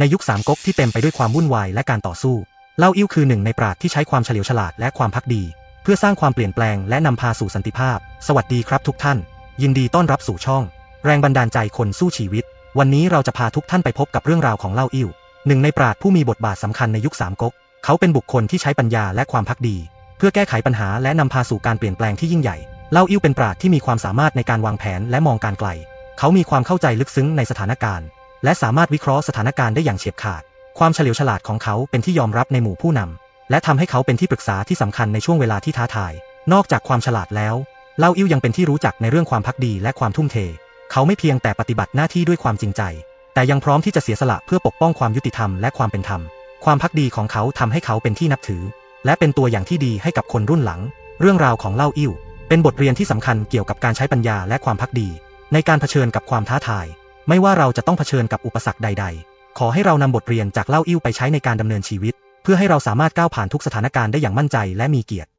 ในยุคสามก๊กที่เต็มไปด้วยความวุ่นวายและการต่อสู้ เล่าอิ่วคือหนึ่งในปราชญ์ที่ใช้ความเฉลียวฉลาดและความพักดี เพื่อสร้างความเปลี่ยนแปลงและนำพาสู่สันติภาพ สวัสดีครับทุกท่าน ยินดีต้อนรับสู่ช่อง แรงบันดาลใจคนสู้ชีวิต วันนี้เราจะพาทุกท่านไปพบกับเรื่องราวของเล่าอิ่วหนึ่งในปราชญ์ผู้มีบทบาทสำคัญในยุคสามก๊ก เขาเป็นบุคคลที่ใช้ปัญญาและความพักดี เพื่อแก้ไขปัญหาและนำพาสู่การเปลี่ยนแปลงที่ยิ่งใหญ่ เล่าอิ่วเป็นปราชญ์ที่มีความสามารถในการวางแผนและมองการไกล เขามีความเข้าใจลึกซึ้งในสถานการณ์ และสามารถวิเคราะห์สถานการณ์ได้อย่างเฉียบขาด ความเฉลียวฉลาดของเขาเป็นที่ยอมรับในหมู่ผู้นำ และทำให้เขาเป็นที่ปรึกษาที่สำคัญในช่วงเวลาที่ท้าทาย นอกจากความฉลาดแล้ว เล่าอิ่วยังเป็นที่รู้จักในเรื่องความพักดีและความทุ่มเท เขาไม่เพียงแต่ปฏิบัติหน้าที่ด้วยความจริงใจ แต่ยังพร้อมที่จะเสียสละเพื่อปกป้องความยุติธรรมและความเป็นธรรม ความพักดีของเขาทำให้เขาเป็นที่นับถือ และเป็นตัวอย่างที่ดีให้กับคนรุ่นหลัง เรื่องราวของเล่าอิ่วเป็นบทเรียนที่สำคัญเกี่ยวกับการใช้ปัญญาและความพักดี ในการเผชิญกับความท้าทาย ไม่ว่าเราจะต้องเผชิญกับอุปสรรคใด ๆ ขอให้เรานำบทเรียนจากเล่าอิ่วไปใช้ในการดำเนินชีวิต เพื่อให้เราสามารถก้าวผ่านทุกสถานการณ์ได้อย่างมั่นใจและมีเกียรติ